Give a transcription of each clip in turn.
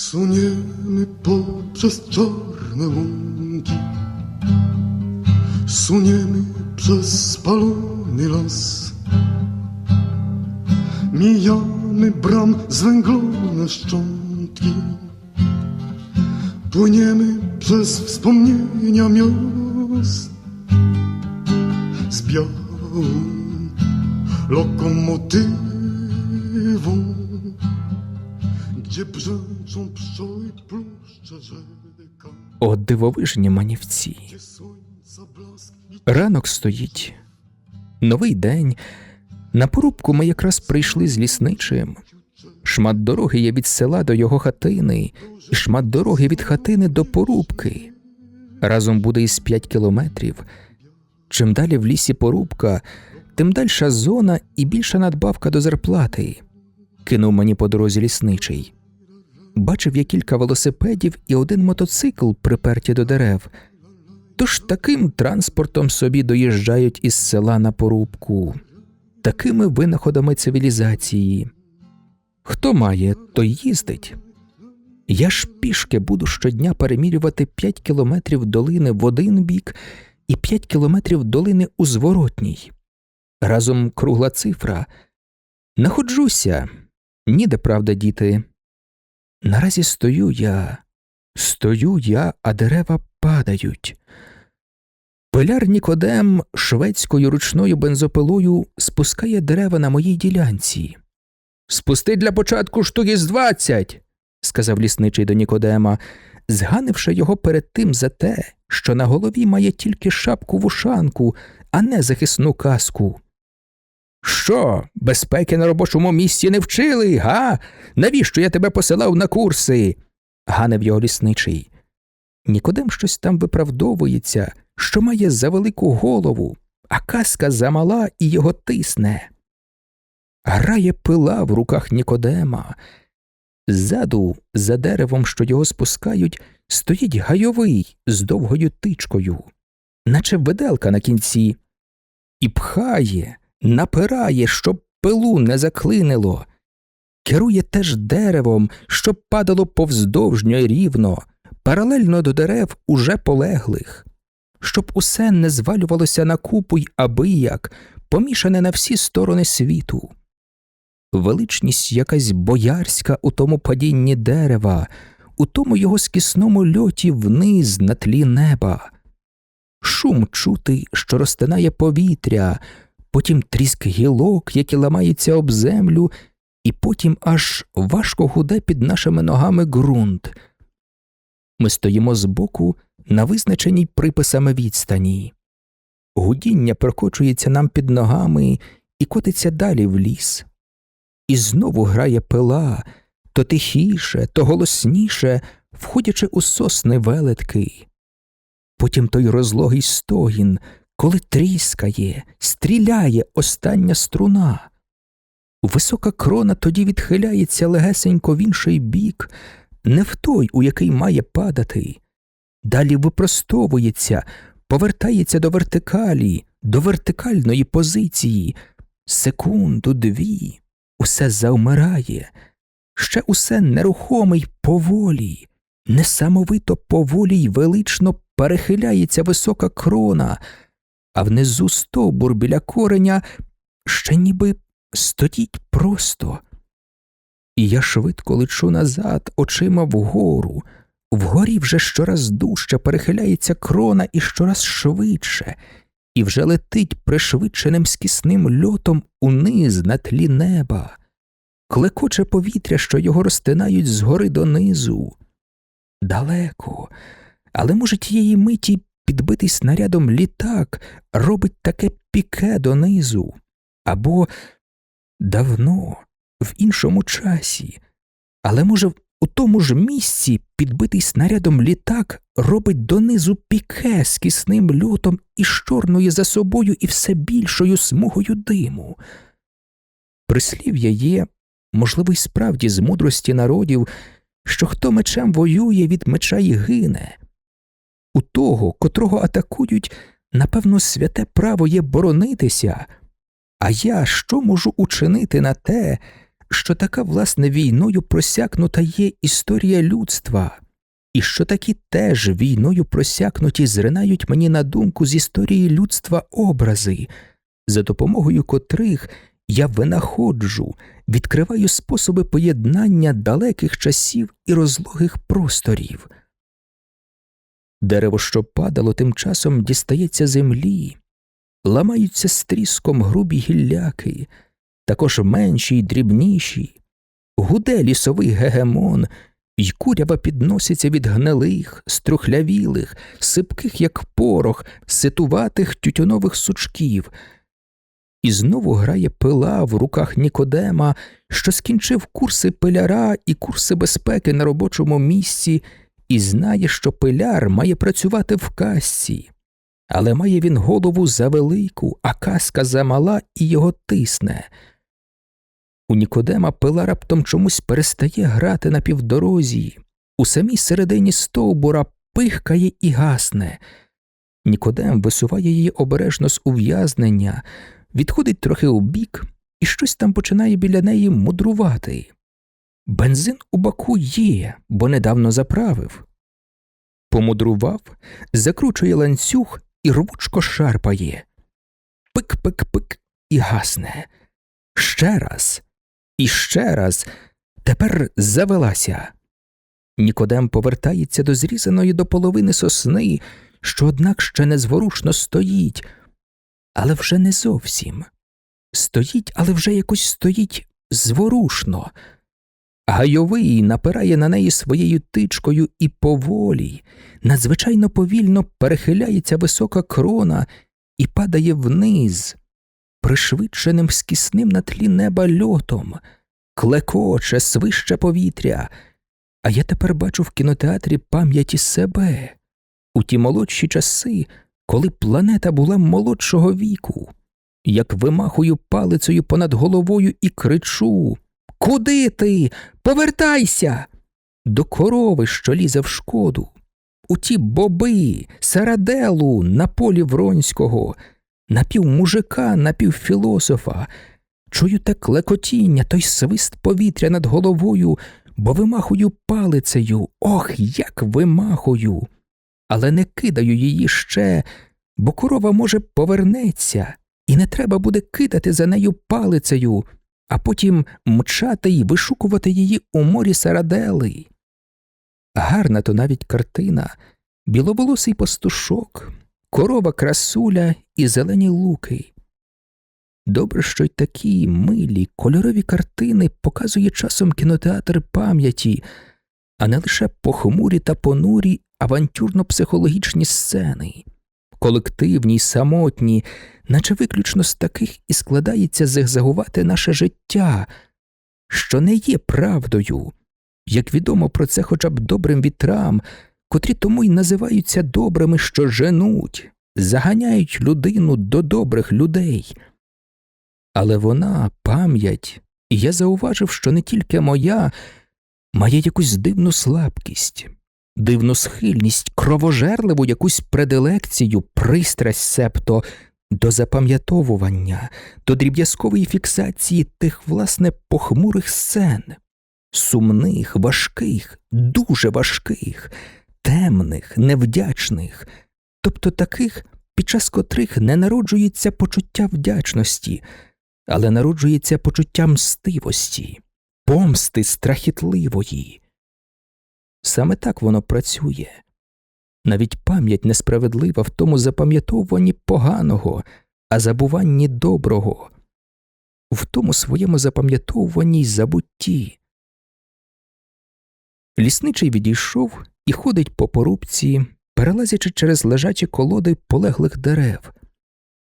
Suniemy poprzez czarne łąki. Suniemy przez spalony las. Mijamy bram zwęglone szczątki. Płyniemy przez wspomnienia miast. Z białą lokomotywą Gdzie brzęczą pszczoły pluszcze rzeka О, дивовижні манівці. Ранок стоїть. Новий день. На порубку ми якраз прийшли з лісничим. Шмат дороги є від села до його хатини, і шмат дороги від хатини до порубки. Разом буде із п'ять кілометрів. Чим далі в лісі порубка, тим дальша зона і більша надбавка до зарплати. Кинув мені по дорозі лісничий. Бачив я кілька велосипедів і один мотоцикл, приперті до дерев. Тож таким транспортом собі доїжджають із села на порубку, такими винаходами цивілізації. Хто має, той їздить. Я ж пішки буду щодня перемірювати 5 кілометрів долини в один бік і 5 кілометрів долини у зворотній. Разом кругла цифра. Находжуся, ніде правда, діти. Наразі стою я, стою я, а дерева падають. Пиляр Нікодем шведською ручною бензопилою спускає дерева на моїй ділянці. Спусти для початку штуки з двадцять, сказав лісничий до Нікодема, зганивши його перед тим за те, що на голові має тільки шапку вушанку, а не захисну каску. Що, безпеки на робочому місці не вчили, га? Навіщо я тебе посилав на курси? ганив його лісничий. Нікодем щось там виправдовується, що має за велику голову, а каска замала і його тисне. Грає пила в руках Нікодема. Ззаду, за деревом, що його спускають, стоїть гайовий з довгою тичкою, наче виделка на кінці, і пхає, напирає, щоб пилу не заклинило. Керує теж деревом, щоб падало повздовжньо й рівно, паралельно до дерев уже полеглих, щоб усе не звалювалося на купу й абияк, помішане на всі сторони світу. Величність якась боярська у тому падінні дерева, у тому його скісному льоті вниз на тлі неба. Шум чути, що розтинає повітря, потім тріск гілок, які ламаються об землю, і потім аж важко гуде під нашими ногами ґрунт. Ми стоїмо збоку на визначеній приписами відстані. Гудіння прокочується нам під ногами і котиться далі в ліс. І знову грає пила, то тихіше, то голосніше, входячи у сосни велетки. Потім той розлогий стогін, коли тріскає, стріляє остання струна. Висока крона тоді відхиляється легесенько в інший бік, не в той, у який має падати. Далі випростовується, повертається до вертикалі, до вертикальної позиції. Секунду, дві, усе завмирає, ще усе нерухоме й поволі, несамовито поволі й велично перехиляється висока крона, а внизу стовбур біля кореня ще ніби стоїть просто. І я швидко лечу назад, очима вгору. Вгорі вже щораз дужче перехиляється крона і щораз швидше, і вже летить пришвидшеним скісним льотом униз на тлі неба, клекоче повітря, що його розтинають згори донизу. Далеко, але, може, тієї миті підбитий снарядом літак робить таке піке донизу, або давно, в іншому часі, але, може, у тому ж місці підбитий снарядом літак робить донизу піке з кисним льотом і чорною за собою і все більшою смугою диму. Прислів'я є, можливо, й справді з мудрості народів, що хто мечем воює, від меча й гине. У того, котрого атакують, напевно, святе право є боронитися, а я що можу учинити на те, що така власне війною просякнута є історія людства, і що такі теж війною просякнуті зринають мені на думку з історії людства образи, за допомогою котрих я винаходжу, відкриваю способи поєднання далеких часів і розлогих просторів. Дерево, що падало, тим часом дістається землі, ламаються з тріском грубі гілляки, також менші й дрібніші, гуде лісовий гегемон, й курява підноситься від гнилих, струхлявілих, сипких, як порох, ситуватих тютюнових сучків. І знову грає пила в руках Нікодема, що скінчив курси пиляра і курси безпеки на робочому місці, і знає, що пиляр має працювати в касці. Але має він голову завелику, а каска замала і його тисне. У Нікодема пила раптом чомусь перестає грати на півдорозі, у самій середині стовбура пихкає і гасне. Нікодем висуває її обережно з ув'язнення, відходить трохи убік і щось там починає біля неї мудрувати. Бензин у баку є, бо недавно заправив. Помудрував, закручує ланцюг і рвучко шарпає. Пик-пик-пик і гасне. Ще раз. І ще раз. Тепер завелася. Нікодем повертається до зрізаної до половини сосни, що, однак, ще незворушно стоїть, але вже не зовсім. Стоїть, але вже якось стоїть зворушно. Гайовий напирає на неї своєю тичкою і поволі, надзвичайно повільно перехиляється висока крона і падає вниз, пришвидшеним скісним на тлі неба льотом, клекоче, свище повітря. А я тепер бачу в кінотеатрі пам'яті себе. У ті молодші часи, коли планета була молодшого віку, як вимахую палицею понад головою і кричу Куди ти? Повертайся! До корови, що лізе в шкоду, у ті боби, сараделу на полі Вронського, напівмужика, напівфілософа. Чую те клекотіння, той свист повітря над головою, бо вимахую палицею, ох, як вимахую. Але не кидаю її ще, бо корова, може, повернеться, і не треба буде кидати за нею палицею, а потім мчати й вишукувати її у морі сарадели. Гарна то навіть картина, біловолосий пастушок, корова красуля і зелені луки. Добре, що й такі милі, кольорові картини показує часом кінотеатр пам'яті, а не лише похмурі та понурі авантюрно-психологічні сцени, колективні й самотні, наче виключно з таких і складається зигзагувати наше життя, що не є правдою, як відомо про це хоча б добрим вітрам, котрі тому й називаються добрими, що женуть, заганяють людину до добрих людей. Але вона, пам'ять, і я зауважив, що не тільки моя, має якусь дивну слабкість, дивну схильність, кровожерливу якусь предилекцію, пристрасть септо до запам'ятовування, до дріб'язкової фіксації тих, власне, похмурих сцен, сумних, важких, дуже важких, темних, невдячних, тобто таких, під час котрих не народжується почуття вдячності, але народжується почуття мстивості, помсти страхітливої. Саме так воно працює. Навіть пам'ять несправедлива в тому запам'ятовуванні поганого, а забуванні доброго, в тому своєму запам'ятовуванні й забутті. Лісничий відійшов і ходить по порубці, перелазячи через лежачі колоди полеглих дерев,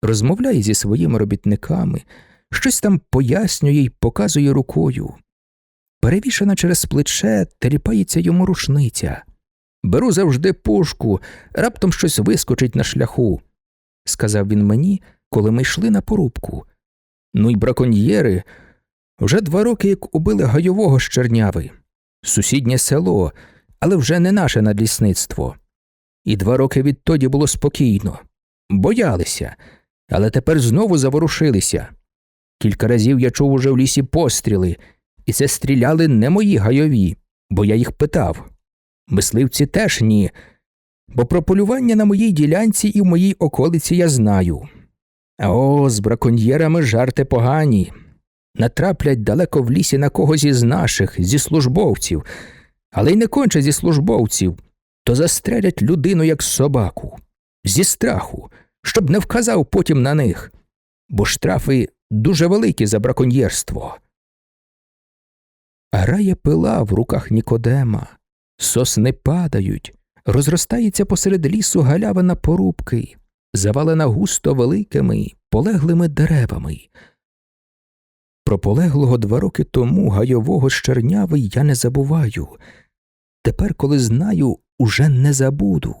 розмовляє зі своїми робітниками, щось там пояснює й показує рукою. Перевішена через плече, теліпається йому рушниця. Беру завжди пушку, раптом щось вискочить на шляху, сказав він мені, коли ми йшли на порубку. Ну й браконьєри. Вже два роки, як убили гайового з Черняви. Сусіднє село, але вже не наше надлісництво. І два роки відтоді було спокійно. Боялися, але тепер знову заворушилися. Кілька разів я чув уже в лісі постріли, І це стріляли не мої гайові, бо я їх питав. Мисливці теж ні, бо про полювання на моїй ділянці і в моїй околиці я знаю. О, з браконьєрами жарти погані. Натраплять далеко в лісі на когось із наших, зі службовців, але й не конче зі службовців, то застрелять людину як собаку, зі страху, щоб не вказав потім на них, бо штрафи дуже великі за браконьєрство. Грає пила в руках Нікодема, сосни падають, розростається посеред лісу галявина порубки, завалена густо великими, полеглими деревами. Про полеглого два роки тому гайового з чернявий я не забуваю. Тепер, коли знаю, уже не забуду.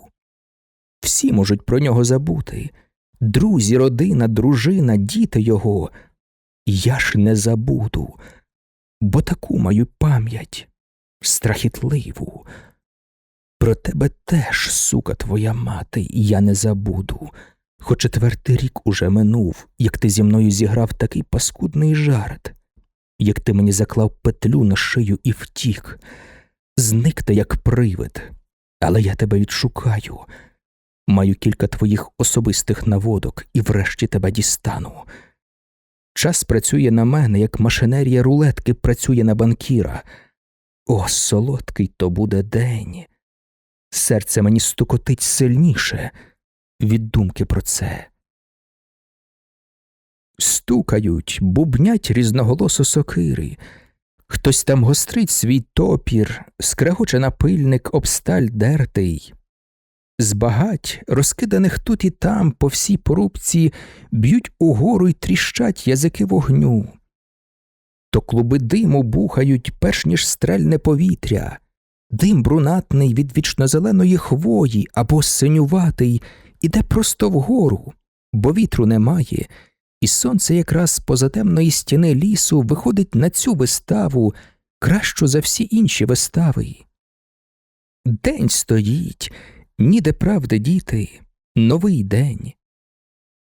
Всі можуть про нього забути друзі, родина, дружина, діти його. Я ж не забуду, бо таку маю пам'ять страхітливу. Про тебе теж, сука твоя мати, я не забуду. Хоч четвертий рік уже минув, як ти зі мною зіграв такий паскудний жарт, як ти мені заклав петлю на шию і втік, зник ти, як привид, але я тебе відшукаю. Маю кілька твоїх особистих наводок і врешті тебе дістану. Час працює на мене, як машинерія рулетки працює на банкіра. О, солодкий то буде день. Серце мені стукотить сильніше від думки про це. Стукають, бубнять різноголосо сокири. Хтось там гострить свій топір, скрегоче напильник об сталь дертий. З багать, розкиданих тут і там по всій порубці, б'ють угору й тріщать язики вогню. То клуби диму бухають, перш ніж стрельне повітря, дим брунатний від вічнозеленої хвої або синюватий іде просто вгору, бо вітру немає, і сонце якраз з позатемної стіни лісу виходить на цю виставу кращу за всі інші вистави. День стоїть, ніде правди діти, новий день.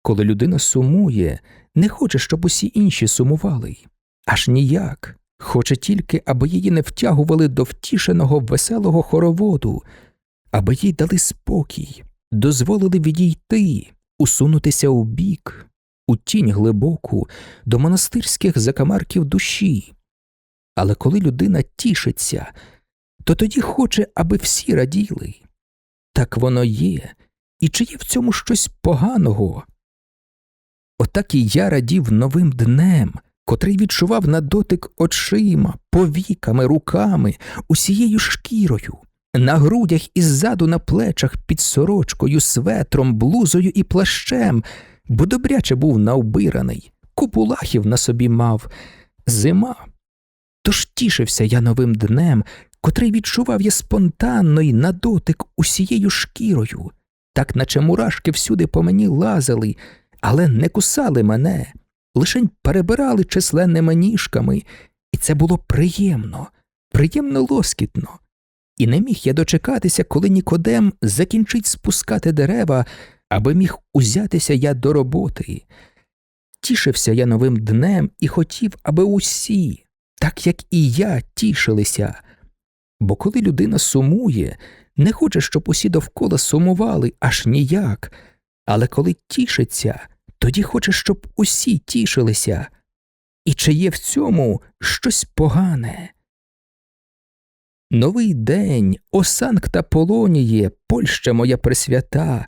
Коли людина сумує, не хоче, щоб усі інші сумували, аж ніяк, хоче тільки, аби її не втягували до втішеного веселого хороводу, аби їй дали спокій, дозволили відійти, усунутися у бік, у тінь глибоку, до монастирських закамарків душі. Але коли людина тішиться, то тоді хоче, аби всі раділи. Так воно є, і чи є в цьому щось поганого? Отак і я радів новим днем, котрий відчував на дотик очима, повіками, руками, усією шкірою, на грудях і ззаду на плечах під сорочкою, светром, блузою і плащем, бо добряче був навбираний, купу лахів на собі мав, зима. Тож тішився я новим днем, котрий відчував я спонтанно й на дотик усією шкірою, так наче мурашки всюди по мені лазили, але не кусали мене, лишень перебирали численними ніжками, і це було приємно, приємно лоскітно. І не міг я дочекатися, коли Нікодем закінчить спускати дерева, аби міг узятися я до роботи. Тішився я новим днем і хотів, аби усі, так як і я, тішилися. Бо коли людина сумує, не хоче, щоб усі довкола сумували аж ніяк, але коли тішиться, тоді хоче, щоб усі тішилися. І чи є в цьому щось погане? Новий день, о Санкта Полоніє, Польща моя пресвята,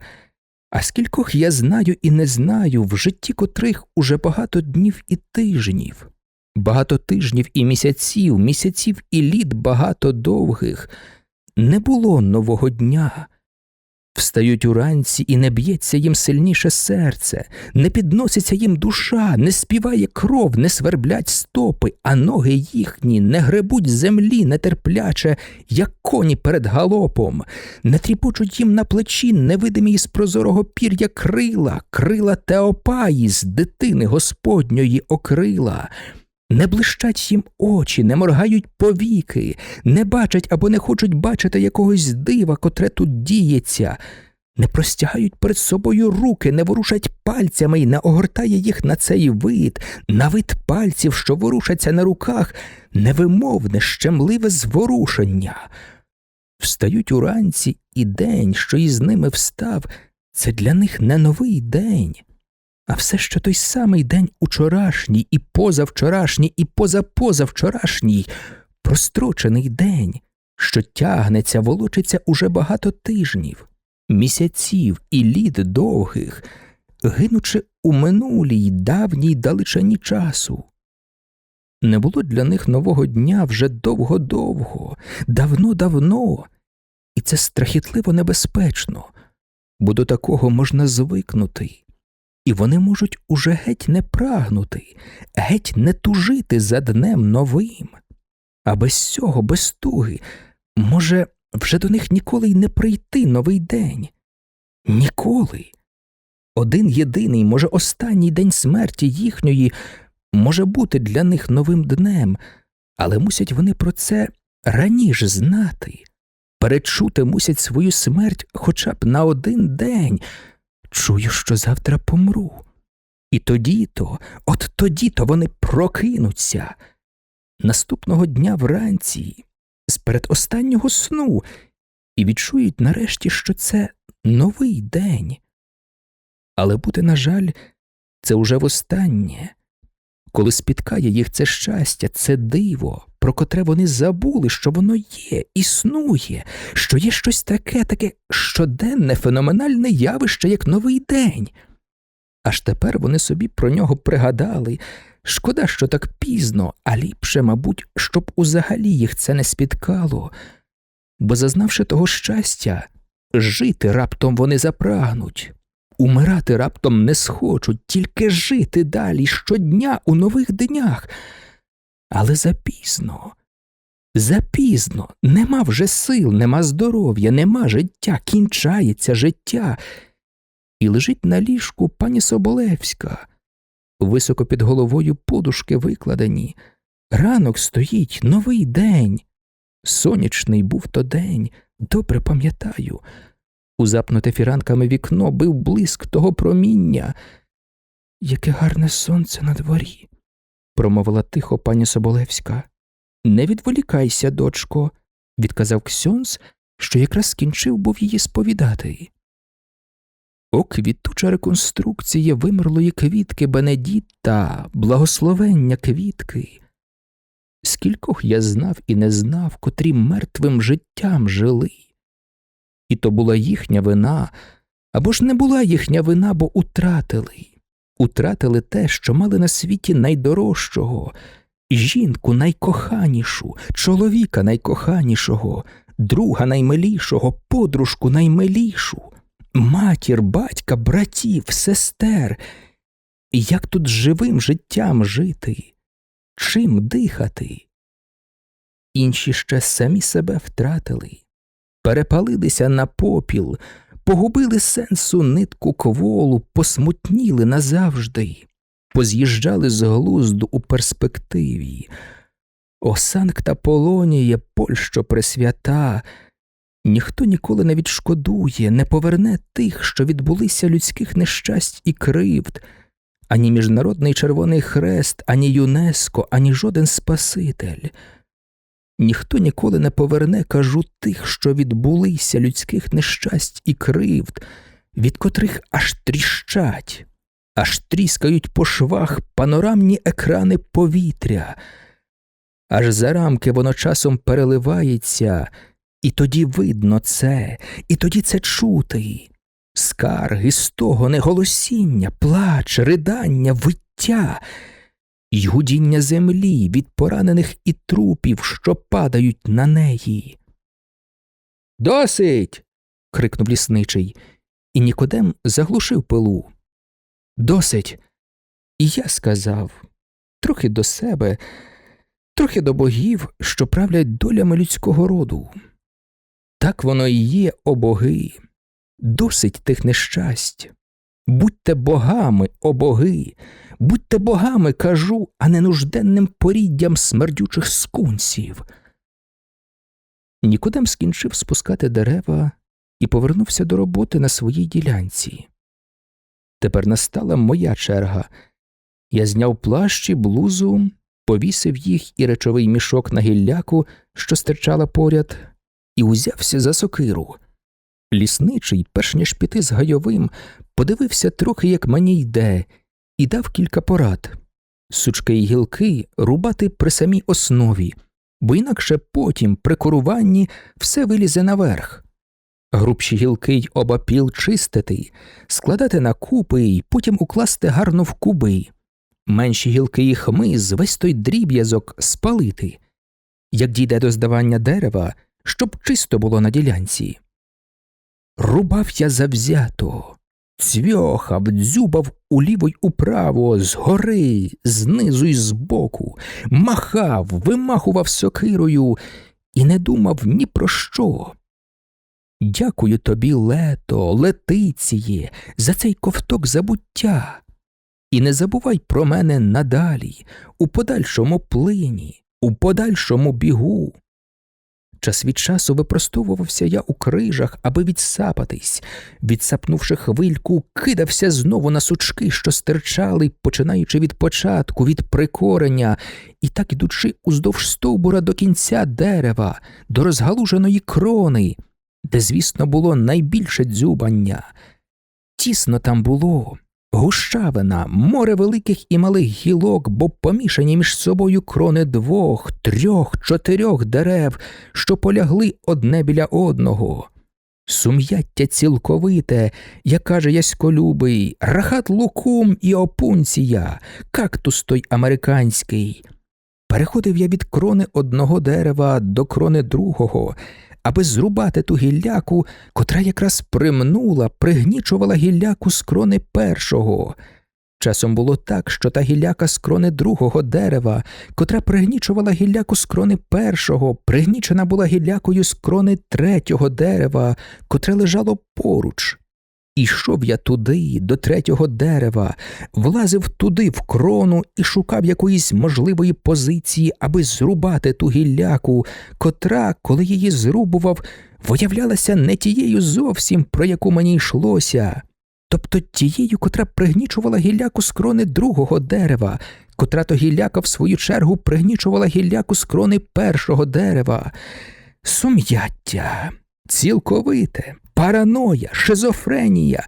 а скількох я знаю і не знаю, в житті котрих уже багато днів і тижнів, багато тижнів і місяців, місяців і літ багато довгих, не було нового дня. Встають уранці і не б'ється їм сильніше серце, не підноситься їм душа, не співає кров, не сверблять стопи, а ноги їхні не гребуть землі нетерпляче, як коні перед галопом, не тріпочуть їм на плечі невидимі із прозорого пір'я крила, крила Теопаї з дитини Господньої окрила. Не блищать їм очі, не моргають повіки, не бачать або не хочуть бачити якогось дива, котре тут діється, не простягають перед собою руки, не ворушать пальцями і не огортає їх на цей вид, на вид пальців, що ворушаться на руках, невимовне, щемливе зворушення. Встають уранці, і день, що із ними встав, це для них не новий день, а все ще той самий день учорашній, і позавчорашній, і позапозавчорашній, прострочений день, що тягнеться, волочиться уже багато тижнів, місяців і літ довгих, гинучи у минулій давній далечині часу. Не було для них нового дня вже довго-довго, давно-давно, і це страхітливо небезпечно, бо до такого можна звикнути, і вони можуть уже геть не прагнути, геть не тужити за днем новим. А без цього, без туги, може, вже до них ніколи й не прийти новий день. Ніколи. Один єдиний, може, останній день смерті їхньої може бути для них новим днем, але мусять вони про це раніше знати, перечути мусять свою смерть хоча б на один день. Чую, що завтра помру. І тоді то, от тоді то вони прокинуться. Наступного дня вранці, з передостаннього сну, і відчують нарешті, що це новий день. Але буде, на жаль, це уже востаннє, коли спіткає їх це щастя, це диво, про котре вони забули, що воно є, існує, що є щось таке, таке щоденне, феноменальне явище, як новий день. Аж тепер вони собі про нього пригадали. Шкода, що так пізно, а ліпше, мабуть, щоб узагалі їх це не спіткало, бо, зазнавши того щастя, жити раптом вони запрагнуть, умирати раптом не схочуть, тільки жити далі щодня у нових днях. Але запізно, запізно, нема вже сил, нема здоров'я, нема життя, кінчається життя. І лежить на ліжку пані Соболевська. Високо під головою подушки викладені. Ранок стоїть новий день. Сонячний був то день, добре пам'ятаю. У запнуте фіранками вікно бив блиск того проміння. Яке гарне сонце на дворі, промовила тихо пані Соболевська. Не відволікайся, дочко, відказав Ксьонс, що якраз скінчив був її сповідати. О, квітуча реконструкція вимерлої квітки Бенедітта, благословення квітки. Скількох я знав і не знав, котрі мертвим життям жили. І то була їхня вина, або ж не була їхня вина, бо утратили, утратили те, що мали на світі найдорожчого, жінку найкоханішу, чоловіка найкоханішого, друга наймилішого, подружку наймилішу матір, батька, братів, сестер. Як тут живим життям жити? Чим дихати? Інші ще самі себе втратили, перепалилися на попіл, погубили сенсу нитку кволу, посмутніли назавжди, поз'їжджали з глузду у перспективі. О Санкта Полонія, Польщо пресвята, Ніхто ніколи не відшкодує, не поверне тих, що відбулися людських нещасть і кривд, ані Міжнародний Червоний Хрест, ані ЮНЕСКО, ані жоден Спаситель. Ніхто ніколи не поверне, кажу, тих, що відбулися людських нещасть і кривд, від котрих аж тріщать, аж тріскають по швах панорамні екрани повітря, аж за рамки воно часом переливається. І тоді видно це, і тоді це чути. Скарги, стогони, голосіння, плач, ридання, виття, й гудіння землі від поранених і трупів, що падають на неї. Досить. крикнув лісничий, і Нікодем заглушив пилу. Досить. І я сказав трохи до себе, трохи до богів, що правлять долями людського роду. Так воно і є, о боги, досить тих нещасть. Будьте богами, о боги, будьте богами, кажу, а не нужденним поріддям смердючих скунсів. Нікодем скінчив спускати дерева і повернувся до роботи на своїй ділянці. Тепер настала моя черга. Я зняв плащ і блузу, повісив їх і речовий мішок на гілляку, що стирчала поряд, і узявся за сокиру. Лісничий, перш ніж піти з гайовим, подивився трохи, як мені йде, і дав кілька порад сучки й гілки рубати при самій основі, бо інакше потім, при куруванні, все вилізе наверх. Грубші гілки й обапіл чистити, складати на купи й потім укласти гарно в куби, менші гілки і хмиз, весь той дріб'язок спалити, як дійде до здавання дерева, щоб чисто було на ділянці. Рубав я завзято, цвьохав, дзюбав уліво й управо, згори, знизу й збоку, махав, вимахував сокирою і не думав ні про що. Дякую тобі, лето, летиціє, за цей ковток забуття. І не забувай про мене надалі, у подальшому плині, у подальшому бігу. Час від часу випростовувався я у крижах, аби відсапатись, відсапнувши хвильку, кидався знову на сучки, що стирчали, починаючи від початку, від прикорення, і так ідучи уздовж стовбура до кінця дерева, до розгалуженої крони, де, звісно, було найбільше дзюбання. Тісно там було, гущавина, море великих і малих гілок, бо помішані між собою крони двох, трьох, чотирьох дерев, що полягли одне біля одного. Сум'яття цілковите, як каже Яськолюбий, рахат лукум і опунція, кактус той американський. Переходив я від крони одного дерева до крони другого, аби зрубати ту гілляку, котра якраз примнула, пригнічувала гілляку з крони першого. Часом було так, що та гілляка з крони другого дерева, котра пригнічувала гілляку з крони першого, пригнічена була гіллякою з крони третього дерева, котре лежало поруч. Ішов я туди, до третього дерева, влазив туди в крону і шукав якоїсь можливої позиції, аби зрубати ту гілляку, котра, коли її зрубував, виявлялася не тією зовсім, про яку мені йшлося, тобто тією, котра пригнічувала гілляку з крони другого дерева, котра то гілляка в свою чергу пригнічувала гілляку з крони першого дерева. Сум'яття, цілковите, параноя, шизофренія.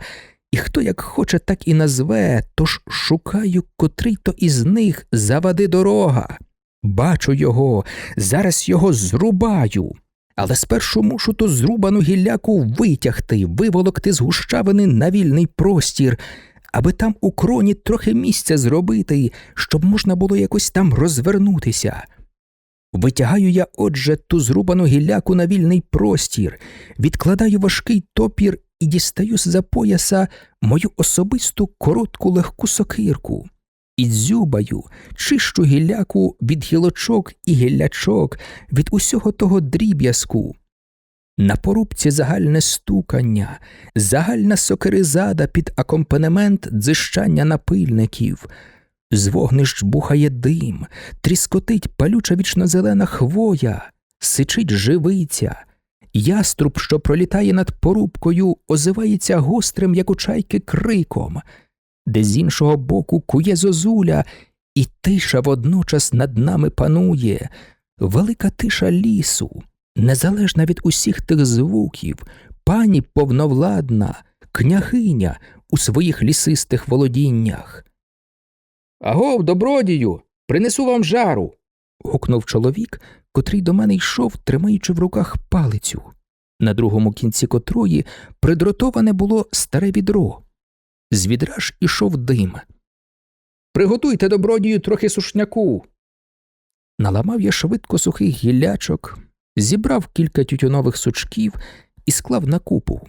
І хто як хоче, так і назве, тож шукаю, котрий то із них завади дорога. Бачу його, зараз його зрубаю. Але спершу мушу ту зрубану гілляку витягти, виволокти з гущавини на вільний простір, аби там у кроні трохи місця зробити, щоб можна було якось там розвернутися. Витягаю я, отже, ту зрубану гілляку на вільний простір, відкладаю важкий топір і дістаю з-за пояса мою особисту коротку легку сокирку. І дзюбаю, чищу гілляку від гілочок і гіллячок, від усього того дріб'язку. На порубці загальне стукання, загальна сокиризада під акомпанемент дзищання напильників. З вогнищ бухає дим, тріскотить палюча вічнозелена хвоя, сичить живиця. Яструб, що пролітає над порубкою, озивається гострим, як у чайки, криком, де з іншого боку кує зозуля, і тиша водночас над нами панує, велика тиша лісу, незалежна від усіх тих звуків, пані повновладна, княгиня у своїх лісистих володіннях. Агов, добродію, принесу вам жару. гукнув чоловік, котрий до мене йшов, тримаючи в руках палицю, на другому кінці котрої придротоване було старе відро. З відра ж ішов дим. Приготуйте добродію трохи сушняку. Наламав я швидко сухих гіллячок, зібрав кілька тютюнових сучків і склав на купу.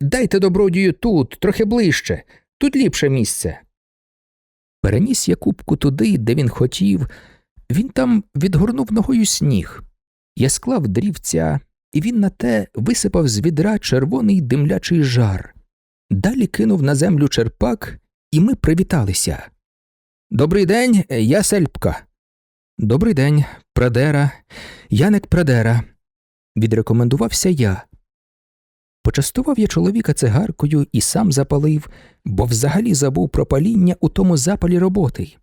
Дайте добродію тут, трохи ближче, тут ліпше місце. Переніс я кубку туди, де він хотів. Він там відгорнув ногою сніг. Я склав дрівця, і він на те висипав з відра червоний димлячий жар. Далі кинув на землю черпак, і ми привіталися. Добрий день, я Сельпка. Добрий день, Прадера, Яник Прадера. Відрекомендувався я. Почастував я чоловіка цигаркою і сам запалив, бо взагалі забув про паління у тому запалі роботи.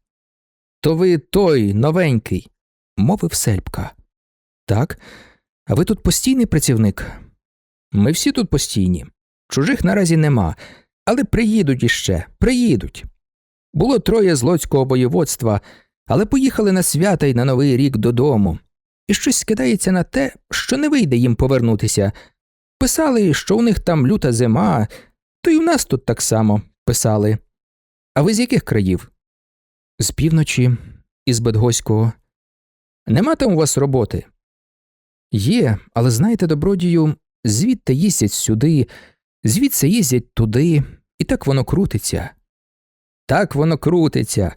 То ви той новенький, мовив сельпка. Так, а ви тут постійний працівник? Ми всі тут постійні. Чужих наразі нема, але приїдуть іще, приїдуть. Було троє з Лоцького воєводства, але поїхали на свята й на Новий рік додому. І щось скидається на те, що не вийде їм повернутися. Писали, що у них там люта зима, то й у нас тут так само писали. А ви з яких країв? З півночі, із Бедгоського. Нема там у вас роботи? Є, але знаєте, добродію, звідти їздять сюди, звідси їздять туди, і так воно крутиться. Так воно крутиться.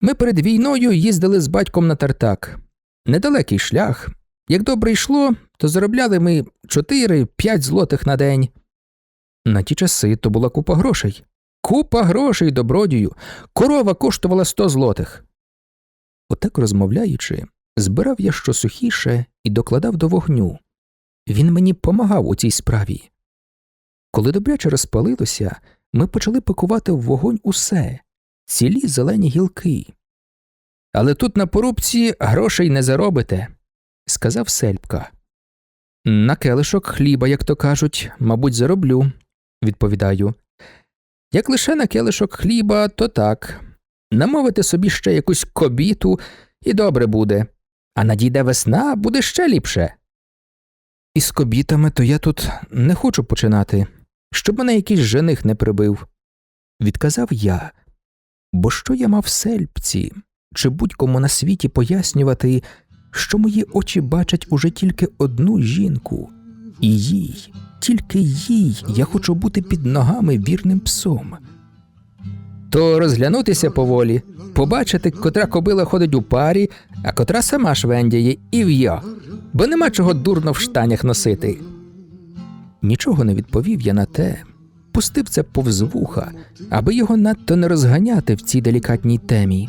Ми перед війною їздили з батьком на тартак. Недалекий шлях. Як добре йшло, то заробляли ми 4-5 злотих на день. На ті часи то була купа грошей. Купа грошей, добродію. Корова коштувала 100 злотих. Отак розмовляючи, збирав я що сухіше і докладав до вогню. Він мені помагав у цій справі. Коли добряче розпалилося, ми почали пакувати в вогонь усе цілі зелені гілки. Але тут на порубці грошей не заробите, сказав сельпка. На келишок хліба, як то кажуть, мабуть, зароблю, відповідаю. Як лише на келишок хліба, то так. Намовити собі ще якусь кобіту, і добре буде. А надійде весна, буде ще ліпше. Із кобітами то я тут не хочу починати, щоб мене якийсь жених не прибив. Відказав я. Бо що я мав сельпці, чи будь-кому на світі пояснювати, що мої очі бачать уже тільки одну жінку, і їй, тільки їй я хочу бути під ногами вірним псом. То розглянутися поволі, побачити, котра кобила ходить у парі, а котра сама швендяє, і в'я, бо нема чого дурно в штанях носити. Нічого не відповів я на те, пустив це повз вуха, аби його надто не розганяти в цій делікатній темі.